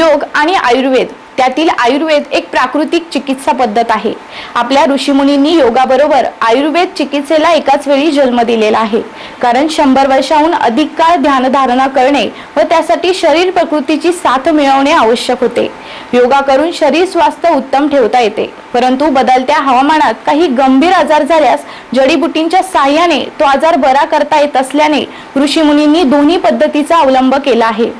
योग आणि आयुर्वेद. त्यातील आयुर्वेद एक प्राकृतिक चिकित्सा पद्धत आहे. आपल्या ऋषीमुनींनी योगाबरोबर आयुर्वेद चिकित्सेला एकाच वेळी जन्म दिलेला आहे. कारण शंभर वर्षाहून अधिक काळ ध्यानधारणा करणे व त्यासाठी शरीर प्रकृतीची साथ मिळवणे आवश्यक होते. योगा करून शरीर स्वास्थ्य उत्तम ठेवता येते. परंतु बदलत्या हवामानात काही गंभीर आजार झाल्यास जडीबुटींच्या साह्याने तो आजार बरा करता येत असल्याने ऋषीमुनींनी दोन्ही पद्धतीचा अवलंब केला आहे.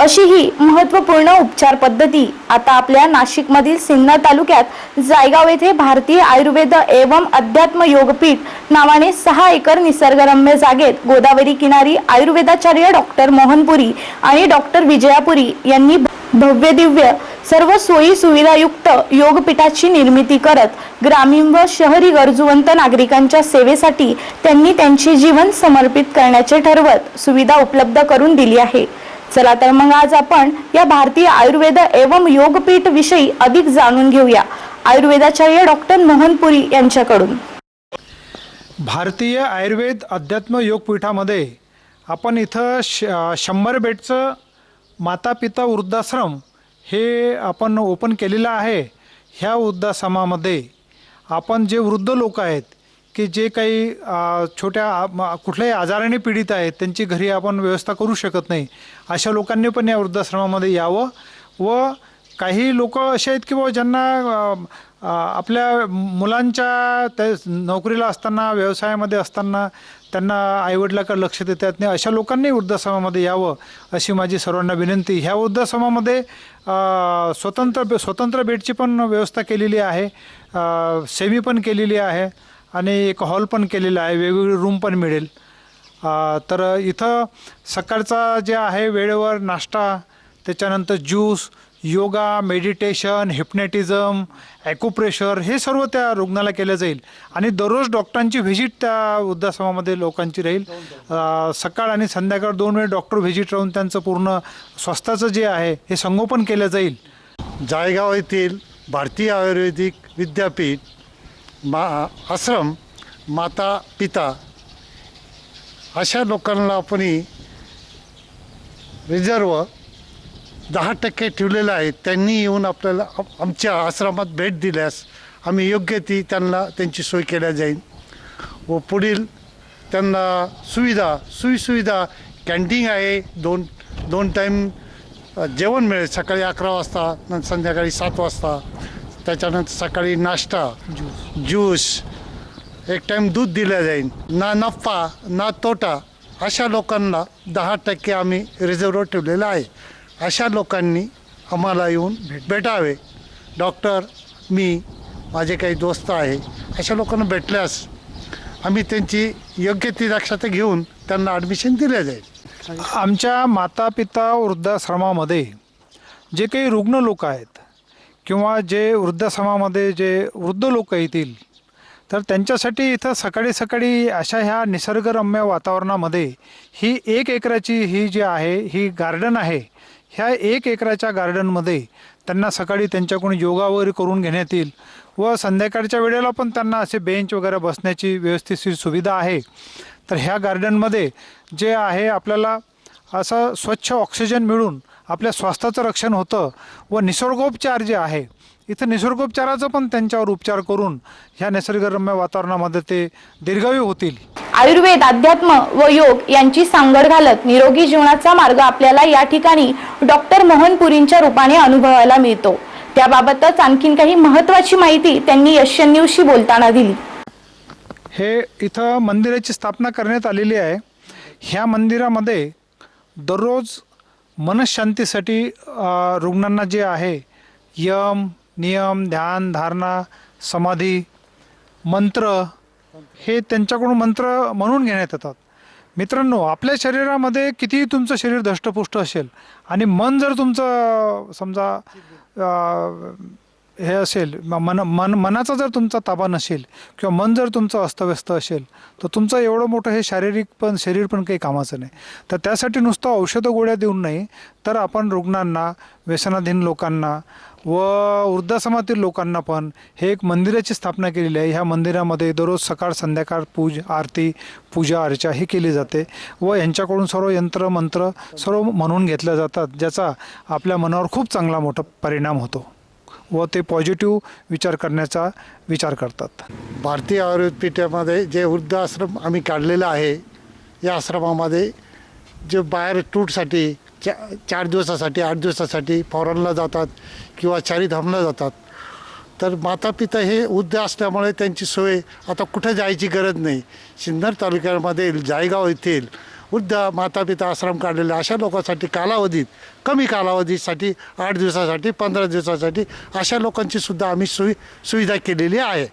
अशी ही महत्त्वपूर्ण उपचार पद्धती आता आपल्या नाशिकमधील सिन्नर तालुक्यात जायगाव येथे भारतीय आयुर्वेद एवं अध्यात्म योगपीठ नावाने सहा एकर निसर्गरम्य जागेत गोदावरी किनारी आयुर्वेदाचार्य डॉक्टर मोहनपुरी आणि डॉक्टर विजयापुरी यांनी भव्य दिव्य सर्व सोयी सुविधायुक्त योगपीठाची निर्मिती करत ग्रामीण व शहरी गरजूवंत नागरिकांच्या सेवेसाठी त्यांनी त्यांचे जीवन समर्पित करण्याचे ठरवत सुविधा उपलब्ध करून दिली आहे. चला तर मग आज आपण या भारतीय आयुर्वेद एवं योगपीठ विषयी अधिक जाणून घेऊया. आयुर्वेदाचार्य डॉक्टर मोहनपुरी यांच्याकडून. भारतीय आयुर्वेद अध्यात्म योगपीठामध्ये आपण इथं श शंभर बेडचं माता पिता वृद्धाश्रम हे आपण ओपन केलेलं आहे. ह्या वृद्धाश्रमामध्ये आपण जे वृद्ध लोक आहेत की जे काही अ, छोट्या आ- म- कुठल्याही आजाराने पीडित आहेत त्यांची घरी आपण व्यवस्था करू शकत नाही अशा लोकांनी पण या वृद्धाश्रमामध्ये यावं व काही लोक असे आहेत की बाबा ज्यांना अ, अ, आपल्या मुलांच्या त्या नोकरीला असताना व्यवसायामध्ये असताना त्यांना आईवडिलाकडे लक्ष देता येत नाही अशा लोकांनी वृद्धाश्रमामध्ये यावं अशी माझी सर्वांना विनंती. ह्या वृद्धाश्रमामध्ये अ, स्वतंत्र स्वतंत्र बेडची पण व्यवस्था केलेली आहे अ, सेमी पण केलेली आहे. आणि एक हॉल पण केलेला आहे वेगवेगळी रूम पण मिळेल. तर इथं सकाळचा जे आहे वेळेवर नाश्ता त्याच्यानंतर juice yoga meditation hypnotism acupressure हे सर्व त्या रुग्णाला केलं जाईल. आणि दररोज डॉक्टरांची व्हिजिट त्या वृद्धाश्रमामध्ये लोकांची राहील. सकाळ आणि संध्याकाळ दोन वेळ डॉक्टर व्हिजिट राहून त्यांचं पूर्ण स्वास्थ्याचं जे आहे हे संगोपन केलं जाईल. जायगाव येथील भारतीय आयुर्वेदिक विद्यापीठ मा आश्रम माता पिता अशा लोकांना आपण रिझर्व दहा टक्के ठेवलेलं आहे त्यांनी येऊन आपल्याला आमच्या आश्रमात भेट दिल्यास आम्ही योग्य ती त्यांना त्यांची सोय केल्या जाईल. व पुढील त्यांना सुविधा सुईसुविधा कॅन्टीन आहे. दोन दोन टाईम जेवण मिळेल. सकाळी अकरा वाजता नंतर संध्याकाळी सात वाजता. त्याच्यानंतर सकाळी नाश्ता ज्यूस एक टाईम दूध दिलं जाईल ना नफा ना तोटा अशा लोकांना दहा टक्के आम्ही रिझर्व ठेवलेलं आहे. अशा लोकांनी आम्हाला येऊन भेटावे. डॉक्टर मी माझे काही दोस्त आहे अशा लोकांना भेटल्यास आम्ही त्यांची योग्य ती दक्षता घेऊन त्यांना ॲडमिशन दिले जाईल. आमच्या माता पिता वृद्धाश्रमामध्ये जे काही रुग्ण लोक आहेत किंवा जे वृद्धाश्रमामध्ये जे वृद्ध लोक येतील तर त्यांच्यासाठी इथं सकाळी सकाळी अशा ह्या निसर्गरम्य वातावरणामध्ये ही एक एकराची ही जी आहे ही गार्डन आहे ह्या एक एकराच्या गार्डनमध्ये त्यांना सकाळी त्यांच्याकडून योगा वगैरे करून घेण्यात येईल व संध्याकाळच्या वेळेला पण त्यांना असे बेंच वगैरे बसण्याची व्यवस्थित सुविधा आहे. तर ह्या गार्डनमध्ये जे आहे आपल्याला असं स्वच्छ ऑक्सिजन मिळून आपल्या स्वास्थ्याचं रक्षण होतं व निसर्गोपचार जे आहे इथं निसर्गोपचाराचं पण त्यांच्यावर उपचार करून ह्या निसर्गरम्य वातावरणामध्ये ते दीर्घायू होतील. आयुर्वेद अध्यात्म व योग यांची सांगड घालत निरोगी जीवनाचा मार्ग आपल्याला या ठिकाणी डॉक्टर मोहनपुरींच्या रूपाने अनुभवायला मिळतो. त्याबाबतच आणखीन काही महत्वाची माहिती त्यांनी यश न्यूजशी बोलताना दिली. हे इथं मंदिराची स्थापना करण्यात आलेली आहे. ह्या मंदिरामध्ये दररोज मनशांतीसाठी रुग्णांना जे आहे यम नियम ध्यान धारणा समाधी मंत्र हे त्यांच्याकडून मंत्र म्हणून घेण्यात येतात. मित्रांनो आपल्या शरीरामध्ये कितीही तुमचं शरीर धष्टपुष्ट असेल आणि मन जर तुमचं समजा हे असेल मन मन मनाचा जर तुमचा ताबा नसेल किंवा मन जर तुमचं अस्तव्यस्त असेल तर तुमचं एवढं मोठं हे शारीरिक पण शरीर पण काही कामाचं नाही. तर त्यासाठी नुसतं औषधं गोळ्या देऊन नाही तर आपण रुग्णांना व्यसनाधीन लोकांना व वृद्धाश्रमातील लोकांना पण हे एक मंदिराची स्थापना केलेली आहे. ह्या मंदिरामध्ये दररोज सकाळ संध्याकाळ पूज आरती पूजा अर्चा ही केली जाते व यांच्याकडून सर्व यंत्र मंत्र सर्व म्हणून घेतल्या जातात ज्याचा आपल्या मनावर खूप चांगला मोठा परिणाम होतो. व ते पॉझिटिव्ह विचार करण्याचा विचार करतात. भारतीय आयुर्वेदपीठामध्ये पीठामध्ये जे वृद्धाश्रम आम्ही काढलेलं आहे या आश्रमामध्ये जे बाहेर टूरसाठी चा चार दिवसासाठी आठ दिवसासाठी फॉरनला जातात किंवा चारीधामला जातात. तर माता पिता हे वृद्ध असल्यामुळे त्यांची सोय आता कुठं जायची गरज नाही. सिन्नर तालुक्यामध्ये जायगाव येथील वृद्ध माता पिता आश्रम काढलेले अशा लोकांसाठी कालावधीत कमी कालावधीसाठी आठ दिवसासाठी पंधरा दिवसासाठी अशा लोकांची सुद्धा आम्ही सोयी सुविधा केलेली आहे.